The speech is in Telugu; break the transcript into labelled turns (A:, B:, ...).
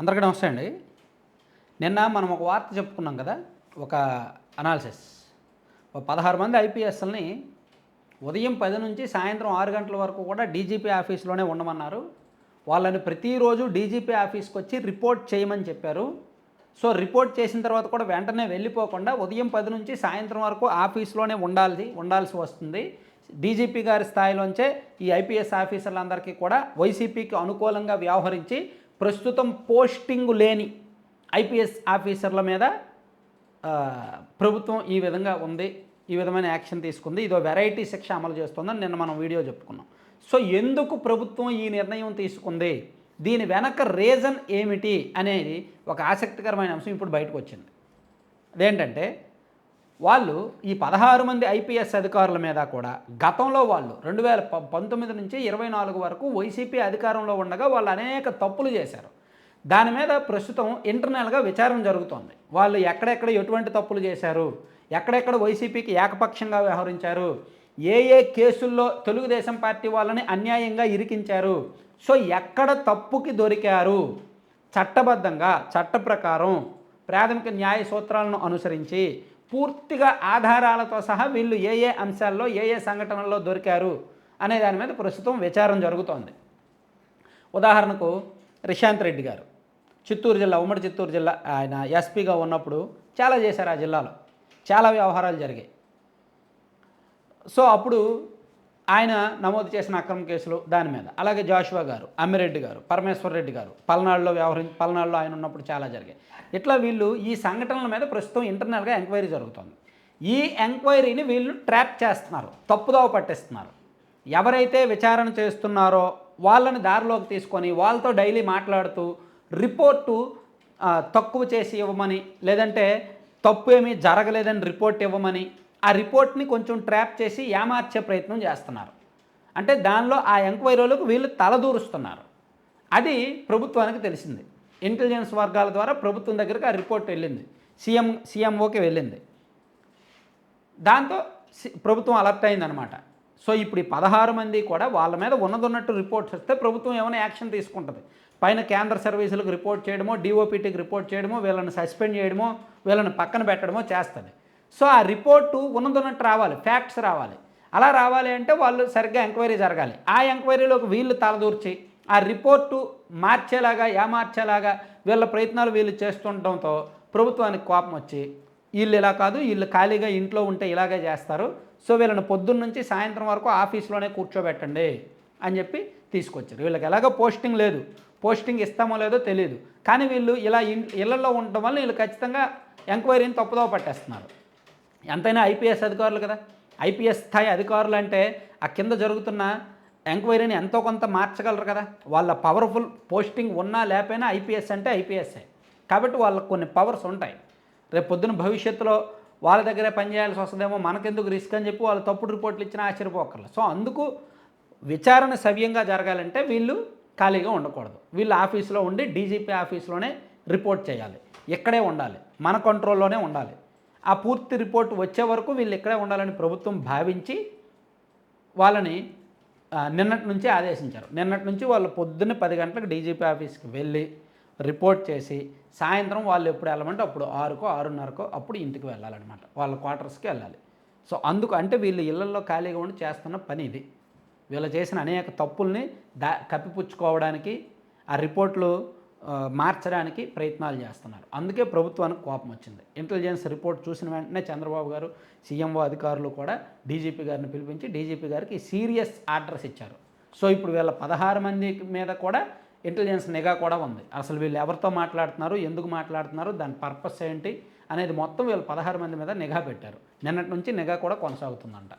A: అందరికీ నమస్తే అండి. నిన్న మనం ఒక వార్త చెప్పుకున్నాం కదా ఒక అనాలిసిస్ ఒక పదహారు మంది ఐపీఎస్ఎల్ని ఉదయం పది నుంచి సాయంత్రం ఆరు గంటల వరకు కూడా డీజీపీ ఆఫీస్లోనే ఉండమన్నారు. వాళ్ళని ప్రతిరోజు డీజీపీ ఆఫీస్కి వచ్చి రిపోర్ట్ చేయమని చెప్పారు. సో రిపోర్ట్ చేసిన తర్వాత కూడా వెంటనే వెళ్ళిపోకుండా ఉదయం పది నుంచి సాయంత్రం వరకు ఆఫీస్లోనే ఉండాలి ఉండాల్సి వస్తుంది. డీజీపీ గారి స్థాయిలోంచే ఈ ఐపీఎస్ ఆఫీసర్లందరికీ కూడా వైసీపీకి అనుకూలంగా వ్యవహరించి ప్రస్తుతం పోస్టింగ్ లేని ఐపీఎస్ ఆఫీసర్ల మీద ప్రభుత్వం ఈ విధంగా ఉంది ఈ విధమైన యాక్షన్ తీసుకుంది. ఇదో వెరైటీ శిక్ష అమలు చేస్తుందని నిన్న మనం వీడియో చెప్పుకున్నాం. సో ఎందుకు ప్రభుత్వం ఈ నిర్ణయం తీసుకుంది? దీని వెనక రీజన్ ఏమిటి అనేది ఒక ఆసక్తికరమైన అంశం ఇప్పుడు బయటకు వచ్చింది. అదేంటంటే వాళ్ళు ఈ పదహారు మంది ఐపీఎస్ అధికారుల మీద కూడా గతంలో వాళ్ళు రెండు వేల ప- పంతొమ్మిది నుంచి ఇరవై నాలుగు వరకు వైసీపీ అధికారంలో ఉండగా వాళ్ళు అనేక తప్పులు చేశారు. దాని మీద ప్రస్తుతం ఇంటర్నల్గా విచారణ జరుగుతోంది. వాళ్ళు ఎక్కడెక్కడ ఎటువంటి తప్పులు చేశారు? ఎక్కడెక్కడ వైసీపీకి ఏకపక్షంగా వ్యవహరించారు? ఏ ఏ కేసుల్లో తెలుగుదేశం పార్టీ వాళ్ళని అన్యాయంగా ఇరికించారు? సో ఎక్కడ తప్పుకి దొరికారు? చట్టబద్ధంగా చట్ట ప్రకారం ప్రాథమిక న్యాయ సూత్రాలను అనుసరించి పూర్తిగా ఆధారాలతో సహా వీళ్ళు ఏ ఏ అంశాల్లో ఏ ఏ సంఘటనల్లో దొరికారు అనే దాని మీద ప్రస్తుతం విచారం జరుగుతోంది. ఉదాహరణకు రిశాంత్ రెడ్డి గారు చిత్తూరు జిల్లా ఉమ్మడి చిత్తూరు జిల్లా ఆయన ఎస్పీగా ఉన్నప్పుడు చాలా చేశారు ఆ జిల్లాలో. చాలా వ్యవహారాలు జరిగాయి. సో అప్పుడు ఆయన నమోదు చేసిన అక్రమ కేసులు దాని మీద. అలాగే జాషువా గారు అమ్మిరెడ్డి గారు పరమేశ్వర్ రెడ్డి గారు పల్నాడులో వ్యవహరి పల్నాడులో ఆయన ఉన్నప్పుడు చాలా జరిగాయి. ఇట్లా వీళ్ళు ఈ సంఘటనల మీద ప్రస్తుతం ఇంటర్నల్గా ఎంక్వైరీ జరుగుతుంది. ఈ ఎంక్వైరీని వీళ్ళు ట్రాప్ చేస్తున్నారు తప్పుదోవ పట్టిస్తున్నారు. ఎవరైతే విచారణ చేస్తున్నారో వాళ్ళని దారిలోకి తీసుకొని వాళ్ళతో డైలీ మాట్లాడుతూ రిపోర్టు తక్కువ చేసి ఇవ్వమని లేదంటే తప్పు ఏమీ జరగలేదని రిపోర్ట్ ఇవ్వమని ఆ రిపోర్ట్ని కొంచెం ట్రాప్ చేసి ఏమార్చే ప్రయత్నం చేస్తున్నారు. అంటే దానిలో ఆ ఎంక్వైరీలకు వీళ్ళు తలదూరుస్తున్నారు. అది ప్రభుత్వానికి తెలిసింది. ఇంటెలిజెన్స్ వర్గాల ద్వారా ప్రభుత్వం దగ్గరికి ఆ రిపోర్ట్ వెళ్ళింది. సీఎం సీఎంఓకి వెళ్ళింది. దాంతో సి- ప్రభుత్వం అలర్ట్ అయిందనమాట సో ఇప్పుడు ఈ పదహారు మంది కూడా వాళ్ళ మీద ఉన్నదొన్నట్టు రిపోర్ట్స్ వస్తే ప్రభుత్వం ఏమైనా యాక్షన్ తీసుకుంటుంది. పైన కేంద్ర సర్వీసులకు రిపోర్ట్ చేయడమో డిఓపిటీకి రిపోర్ట్ చేయడమో వీళ్ళని సస్పెండ్ చేయడమో వీళ్ళని పక్కన పెట్టడమో చేస్తుంది. సో ఆ రిపోర్టు ఉన్నదన్నట్టు రావాలి ఫ్యాక్ట్స్ రావాలి. అలా రావాలి అంటే వాళ్ళు సరిగ్గా ఎంక్వైరీ జరగాలి. ఆ ఎంక్వైరీలోకి వీళ్ళు తలదూర్చి ఆ రిపోర్టు మార్చేలాగా ఏమార్చేలాగా వీళ్ళ ప్రయత్నాలు వీళ్ళు చేస్తుండటంతో ప్రభుత్వానికి కోపం వచ్చి వీళ్ళు ఇలా కాదు వీళ్ళు ఖాళీగా ఇంట్లో ఉంటే ఇలాగే చేస్తారు. సో వీళ్ళని పొద్దున్న నుంచి సాయంత్రం వరకు ఆఫీస్లోనే కూర్చోబెట్టండి అని చెప్పి తీసుకొచ్చారు. వీళ్ళకి ఎలాగో పోస్టింగ్ లేదు. పోస్టింగ్ ఇస్తామో లేదో తెలియదు కానీ వీళ్ళు ఇలా ఇళ్ళల్లో ఇళ్ళలో ఉండటం వల్ల వీళ్ళు ఖచ్చితంగా ఎంక్వైరీని తప్పుదోవ పట్టేస్తున్నారు. ఎంతైనా ఐపీఎస్ అధికారులు కదా? ఐపీఎస్ స్థాయి అధికారులు అంటే ఆ కింద జరుగుతున్న ఎంక్వైరీని ఎంతో కొంత మార్చగలరు కదా? వాళ్ళ పవర్ఫుల్ పోస్టింగ్ ఉన్నా లేకపోయినా ఐపీఎస్ అంటే ఐపీఎస్ఏ కాబట్టి వాళ్ళకు కొన్ని పవర్స్ ఉంటాయి. రేపు పొద్దున భవిష్యత్తులో వాళ్ళ దగ్గరే పనిచేయాల్సి వస్తుందేమో మనకెందుకు రిస్క్ అని చెప్పి వాళ్ళు తప్పుడు రిపోర్ట్లు ఇచ్చినా ఆశ్చర్యపోకర్లేదు సో అందుకు విచారణ సవ్యంగా జరగాలంటే వీళ్ళు ఖాళీగా ఉండకూడదు. వీళ్ళు ఆఫీస్లో ఉండి డీజీపీ ఆఫీస్లోనే రిపోర్ట్ చేయాలి. ఇక్కడే ఉండాలి. మన కంట్రోల్లోనే ఉండాలి. ఆ పూర్తి రిపోర్ట్ వచ్చే వరకు వీళ్ళు ఇక్కడే ఉండాలని ప్రభుత్వం భావించి వాళ్ళని నిన్నటి నుంచి ఆదేశించారు. నిన్నటి నుంచి వాళ్ళు పొద్దున్న పది గంటలకు డీజీపీ ఆఫీస్కి వెళ్ళి రిపోర్ట్ చేసి సాయంత్రం వాళ్ళు ఎప్పుడు వెళ్ళమంటే అప్పుడు ఆరుకో ఆరున్నరకో అప్పుడు ఇంటికి వెళ్ళాలన్నమాట. వాళ్ళ క్వార్టర్స్కి వెళ్ళాలి. సో అందుకు అంటే వీళ్ళు ఇళ్ళలో ఖాళీగా ఉండి చేస్తున్న పని ఇది. వీళ్ళు చేసిన అనేక తప్పుల్ని దా కప్పిపుచ్చుకోవడానికి ఆ రిపోర్ట్లు మార్చడానికి ప్రయత్నాలు చేస్తున్నారు. అందుకే ప్రభుత్వానికి కోపం వచ్చింది. ఇంటెలిజెన్స్ రిపోర్ట్ చూసిన వెంటనే చంద్రబాబు గారు సీఎంఓ అధికారులు కూడా డీజీపీ గారిని పిలిపించి డీజీపీ గారికి సీరియస్ ఆర్డర్స్ ఇచ్చారు. సో ఇప్పుడు వీళ్ళ పదహారు మంది మీద కూడా ఇంటెలిజెన్స్ నిఘా కూడా ఉంది. అసలు వీళ్ళు ఎవరితో మాట్లాడుతున్నారు ఎందుకు మాట్లాడుతున్నారు దాని పర్పస్ ఏంటి అనేది మొత్తం వీళ్ళు పదహారు మంది మీద నిఘా పెట్టారు. నిన్నటి నుంచి నిఘా కూడా కొనసాగుతుందంట.